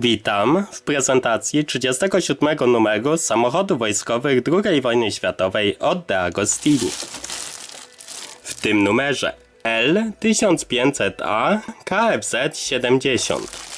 Witam w prezentacji 37 numeru samochodów wojskowych II wojny światowej od De Agostini. W tym numerze L1500A KFZ 70.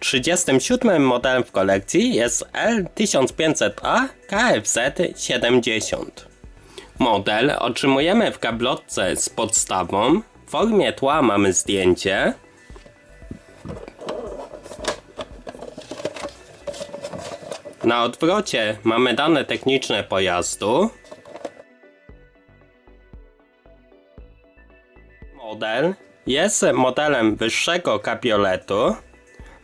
Trzydziestym siódmym modelem w kolekcji jest L1500A KFZ 70. Model otrzymujemy w gablotce z podstawą. W formie tła mamy zdjęcie. Na odwrocie mamy dane techniczne pojazdu. Model jest modelem wyższego kabioletu.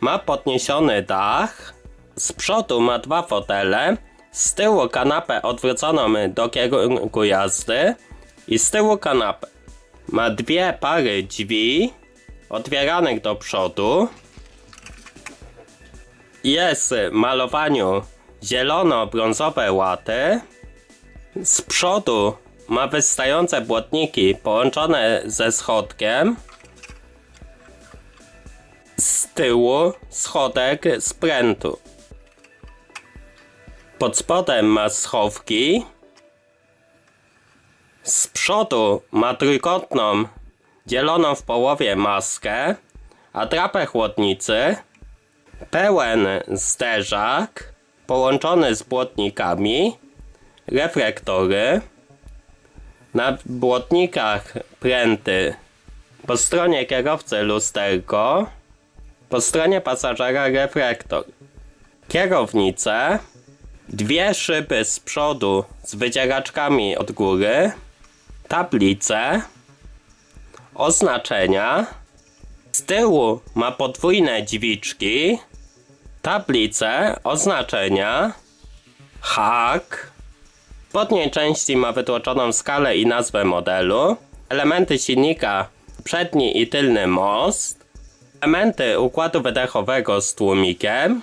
Ma podniesiony dach. Z przodu ma dwa fotele. Z tyłu kanapę odwróconą do kierunku jazdy. I z tyłu kanapę. Ma dwie pary drzwi otwieranych do przodu. Jest w malowaniu zielono-brązowe łaty. Z przodu ma wystające błotniki połączone ze schodkiem. Z tyłu schodek z prętu. Pod spodem ma schowki. Z przodu ma trójkątną, dzieloną w połowie maskę, atrapę chłodnicy, pełen zderzak połączony z błotnikami, reflektory, na błotnikach pręty, po stronie kierowcy lusterko, po stronie pasażera reflektor, kierownicę, dwie szyby z przodu z wycieraczkami od góry, tablice, oznaczenia, z tyłu ma podwójne dźwiczki, tablice, oznaczenia, hak, w spodniej części ma wytłoczoną skalę i nazwę modelu, elementy silnika, przedni i tylny most, elementy układu wydechowego z tłumikiem,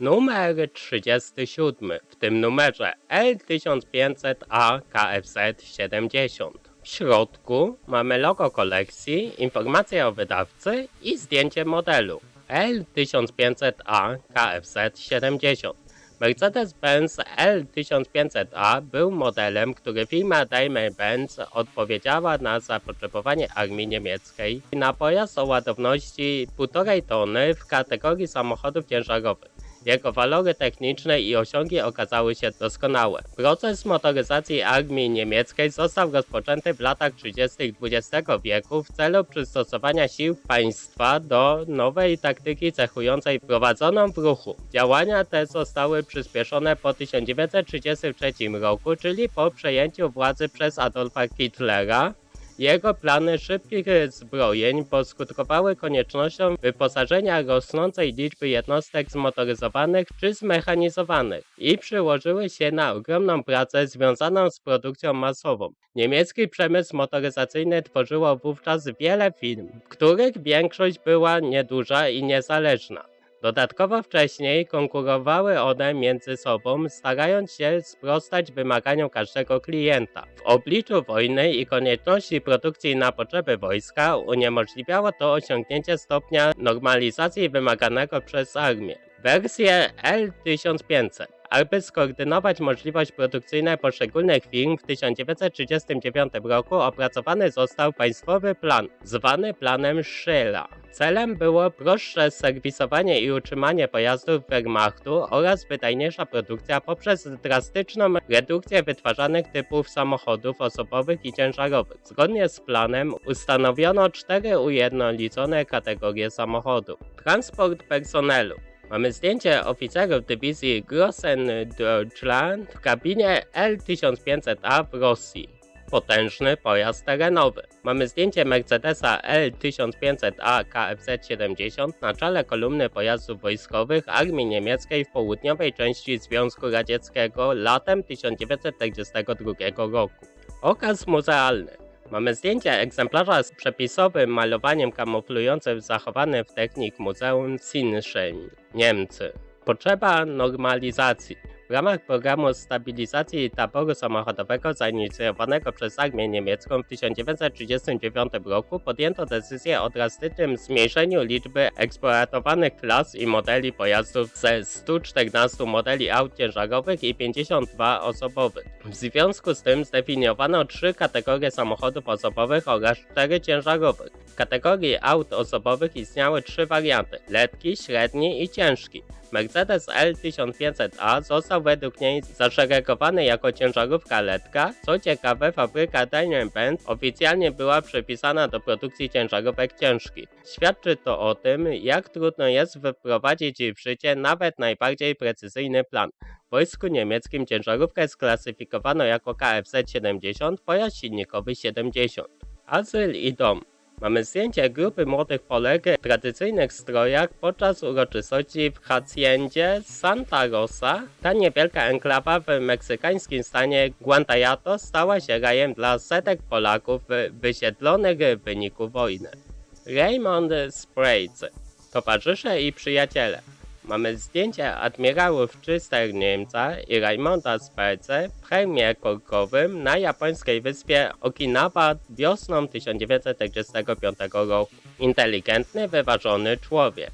Numer 37. W tym numerze L1500A KFZ 70. W środku mamy logo kolekcji, informacje o wydawcy i zdjęcie modelu L1500A KFZ 70. Mercedes-Benz L1500A był modelem, który firma Daimler-Benz odpowiedziała na zapotrzebowanie armii niemieckiej na pojazd o ładowności 1,5 tony w kategorii samochodów ciężarowych. Jego walory techniczne i osiągi okazały się doskonałe. Proces motoryzacji armii niemieckiej został rozpoczęty w latach 30. XX wieku w celu przystosowania sił państwa do nowej taktyki cechującej prowadzoną w ruchu. Działania te zostały przyspieszone po 1933 roku, czyli po przejęciu władzy przez Adolfa Hitlera. Jego plany szybkich zbrojeń poskutkowały koniecznością wyposażenia rosnącej liczby jednostek zmotoryzowanych czy zmechanizowanych i przyłożyły się na ogromną pracę związaną z produkcją masową. Niemiecki przemysł motoryzacyjny tworzyło wówczas wiele firm, których większość była nieduża i niezależna. Dodatkowo wcześniej konkurowały one między sobą, starając się sprostać wymaganiom każdego klienta. W obliczu wojny i konieczności produkcji na potrzeby wojska uniemożliwiało to osiągnięcie stopnia normalizacji wymaganego przez armię. Wersję L1500 aby skoordynować możliwość produkcyjne poszczególnych firm w 1939 roku opracowany został państwowy plan, zwany planem Schilla. Celem było prostsze serwisowanie i utrzymanie pojazdów Wehrmachtu oraz wydajniejsza produkcja poprzez drastyczną redukcję wytwarzanych typów samochodów osobowych i ciężarowych. Zgodnie z planem ustanowiono cztery ujednolicone kategorie samochodów. Transport personelu Mamy zdjęcie oficerów dywizji Grossen Deutschland w kabinie L-1500A w Rosji. Potężny pojazd terenowy. Mamy zdjęcie Mercedesa L-1500A KFZ-70 na czele kolumny pojazdów wojskowych Armii Niemieckiej w południowej części Związku Radzieckiego latem 1942 roku. Okaz muzealny. Mamy zdjęcie egzemplarza z przepisowym malowaniem kamuflującym zachowany w technik Muzeum Sinschen, Niemcy. Potrzeba normalizacji. W ramach programu stabilizacji taboru samochodowego zainicjowanego przez armię niemiecką w 1939 roku podjęto decyzję o drastycznym zmniejszeniu liczby eksploatowanych klas i modeli pojazdów ze 114 modeli aut ciężarowych i 52 osobowych. W związku z tym zdefiniowano trzy kategorie samochodów osobowych oraz cztery ciężarowych. Kategorii aut osobowych istniały trzy warianty: lekki, średni i ciężki. Mercedes L1500A został według niej zaszeregowany jako ciężarówka lettka. Co ciekawe, fabryka Daimler-Benz oficjalnie była przypisana do produkcji ciężarówek ciężkich. Świadczy to o tym, jak trudno jest wprowadzić w życie nawet najbardziej precyzyjny plan. W wojsku niemieckim ciężarówkę sklasyfikowano jako KFZ-70, pojazd silnikowy 70. Azyl i dom. Mamy zdjęcie grupy młodych Polek w tradycyjnych strojach podczas uroczystości w haciendzie Santa Rosa. Ta niewielka enklawa w meksykańskim stanie Guantajato stała się rajem dla setek Polaków wysiedlonych w wyniku wojny. Raymond Sprague, towarzysze i przyjaciele. Mamy zdjęcie admirałów Czyster Niemca i Raymonda Sperce w hełmie korkowym na japońskiej wyspie Okinawa wiosną 1945 roku. Inteligentny, wyważony człowiek.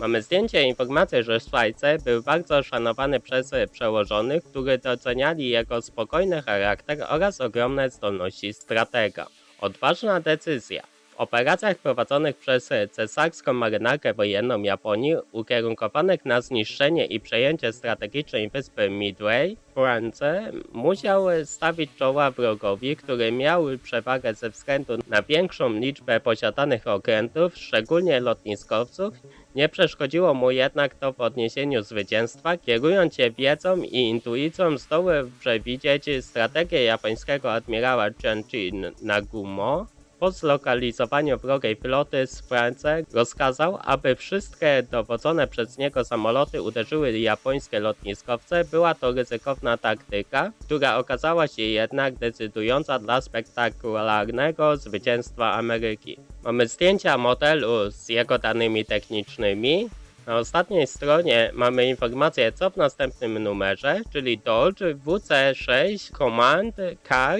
Mamy zdjęcie i informację, że Schweitzer był bardzo szanowany przez przełożonych, którzy doceniali jego spokojny charakter oraz ogromne zdolności stratega. Odważna decyzja. Operacjach prowadzonych przez cesarską marynarkę wojenną Japonii, ukierunkowanych na zniszczenie i przejęcie strategicznej wyspy Midway, France musiał stawić czoła wrogowi, który miał przewagę ze względu na większą liczbę posiadanych okrętów, szczególnie lotniskowców. Nie przeszkodziło mu jednak to w odniesieniu zwycięstwa, kierując się wiedzą i intuicją zdołał przewidzieć strategię japońskiego admirała Chenchin Nagumo, po zlokalizowaniu wrogiej floty Francji rozkazał, aby wszystkie dowodzone przez niego samoloty uderzyły japońskie lotniskowce. Była to ryzykowna taktyka, która okazała się jednak decydująca dla spektakularnego zwycięstwa Ameryki. Mamy zdjęcia modelu z jego danymi technicznymi, na ostatniej stronie mamy informację co w następnym numerze, czyli Dodge WC6 Command Car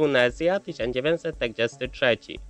Tunezja 1943.